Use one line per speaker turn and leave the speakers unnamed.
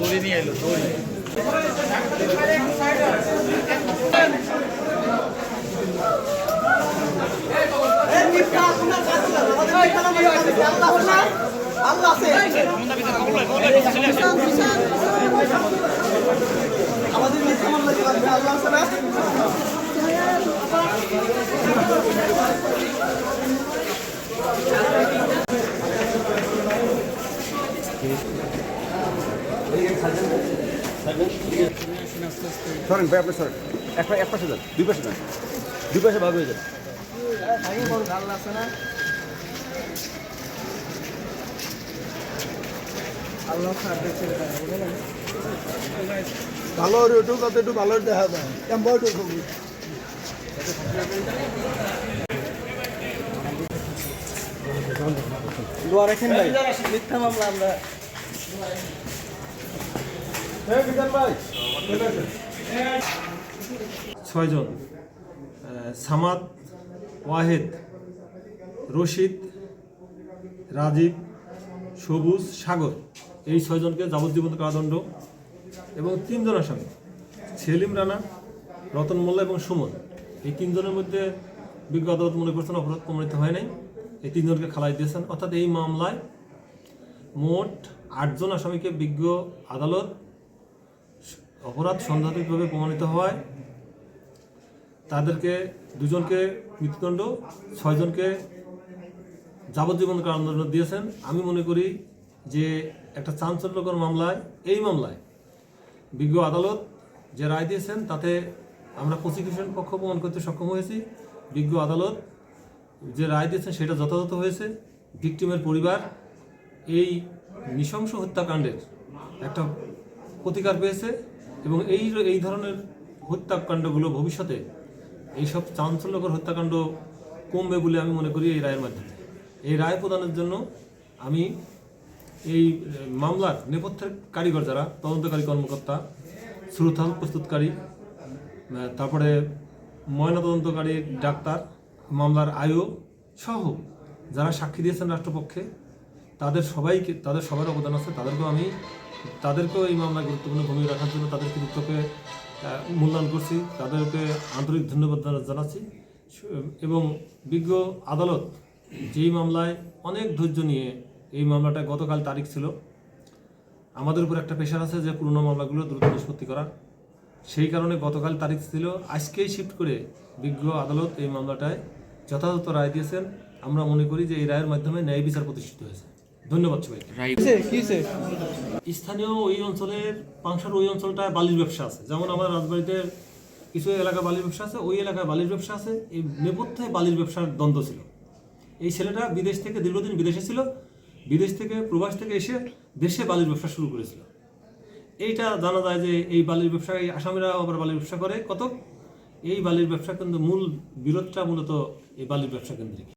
দড়ি নিয়ে এলো দড়ি
আল্লাহ আমাদের
সরেন ভাই আপনি সরেন। এক এক পাশে যান দুই পাশে যান। দুই পাশে ভাগ হয়ে যান
ভালো একটু কত একটু ভালো দেখা যায়। কেমন একটু
দোয়া রাখেন ভাই মিথ্যা মামলা আমরা
ছয়জন সামাদ, ওয়াহেদ, রশিদ, রাজীব, সবুজ, সাগর। এই ছয়জনকে যাবজ্জীবন কারাদণ্ড। এবং তিনজন আসামি সেলিম রানা, রতন মোল্লা এবং সুমন। এই তিনজনের মধ্যে বিজ্ঞ আদালত মনে করছেন অপরাধ প্রমাণিত হয় নাই। এই তিনজনকে খালাই দিয়েছেন। অর্থাৎ এই মামলায় মোট আটজন আসামিকে বিজ্ঞ আদালত অপরাধ সন্দেহাতীতভাবে প্রমাণিত হওয়ায় তাদেরকে দুজনকে মৃত্যুদণ্ড, ছয়জনকে যাবজ্জীবন কারাদণ্ড দিয়েছেন। আমি মনে করি যে একটা চাঞ্চল্যকর মামলায়, এই মামলায় বিজ্ঞ আদালত যে রায় দিয়েছেন, তাতে আমরা প্রসিকিউশন পক্ষ প্রমাণ করতে সক্ষম হয়েছি। বিজ্ঞ আদালত যে রায় দিয়েছেন, সেটা যথাযথ হয়েছে। ভিকটিমের পরিবার এই নৃশংস হত্যাকাণ্ডের একটা প্রতিকার পেয়েছে এবং এই এই ধরনের হত্যাকাণ্ডগুলো ভবিষ্যতে এইসব চাঞ্চল্যকর হত্যাকাণ্ড কমবে বলে আমি মনে করি এই রায়ের মাধ্যমে। এই রায় প্রদানের জন্য আমি এই মামলার নেপথ্যের কারিগর যারা, তদন্তকারী কর্মকর্তা শ্রোতাল প্রস্তুতকারী তারপরে ময়নাতদন্তকারী ডাক্তার, মামলার আয়ো সহ যারা সাক্ষী দিয়েছেন রাষ্ট্রপক্ষে তাদের সবাইকে, তাদের সবার অবদান আছে। তাদেরকেও আমি, তাদেরকেও এই মামলায় গুরুত্বপূর্ণ ভূমিকা রাখার জন্য তাদের কৃতিত্বকে মূল্যায়ন করছি। তাদেরকে আন্তরিক ধন্যবাদ জানাচ্ছি। এবং বিজ্ঞ আদালত যেই মামলায় অনেক ধৈর্য নিয়ে এই মামলাটা গতকাল তারিখ ছিল, আমাদের উপর একটা প্রেশার আছে যে পুরনো মামলাগুলো দ্রুত নিষ্পত্তি করা সেই কারণে গতকাল তারিখ ছিল। আজকেই শিফট করে বিজ্ঞ আদালত এই মামলাটায় যথাযথ রায় দিয়েছেন। আমরা মনে করি যে এই রায়ের মাধ্যমে ন্যায় বিচার প্রতিষ্ঠিত হয়েছে। ধন্যবাদ সবাইকে। স্থানীয় ওই অঞ্চলের পাংশার ওই অঞ্চলটায় বালির ব্যবসা আছে। যেমন আমার রাজবাড়িতে কিছু এলাকায় বালির ব্যবসা আছে ওই এলাকায় বালির ব্যবসা আছে। এই নেপথ্যে বালির ব্যবসার দ্বন্দ্ব ছিল। এই ছেলেটা বিদেশ থেকে দীর্ঘদিন বিদেশে ছিল বিদেশ থেকে প্রবাস থেকে এসে দেশে বালির ব্যবসা শুরু করেছিল। এইটা জানা যায় যে এই বালির ব্যবসা এই আসামিরা আবার বালির ব্যবসা করে। কত এই বালির ব্যবসা কিন্তু মূল বিরোধটা মূলত এই বালির ব্যবসা কেন্দ্রিক।